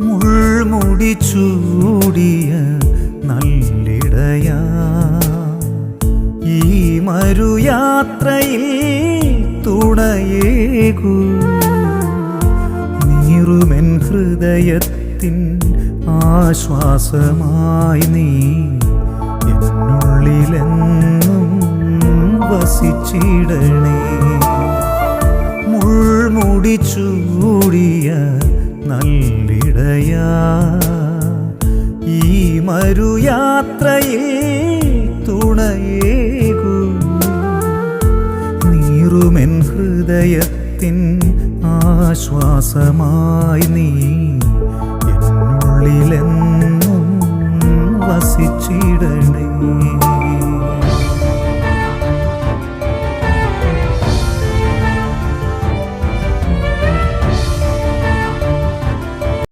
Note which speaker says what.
Speaker 1: മുൾമുടി ചൂടിയ നല്ലിടയാ. ഈ മരുയാത്രയിൽ തുണയേകൂ. നീറുമെൻ ഹൃദയത്തിൻ ആശ്വാസമായി നീ എന്നുള്ളിലെന്നും വസിച്ചിടണേ. മുൾമുടി ചൂടിയ നല്ലിടയാ ഈ മരുയാത്രയിൽ തുണയേകൂ. നീറുമെൻ ഹൃദയത്തിൻ ആശ്വാസമായി നീ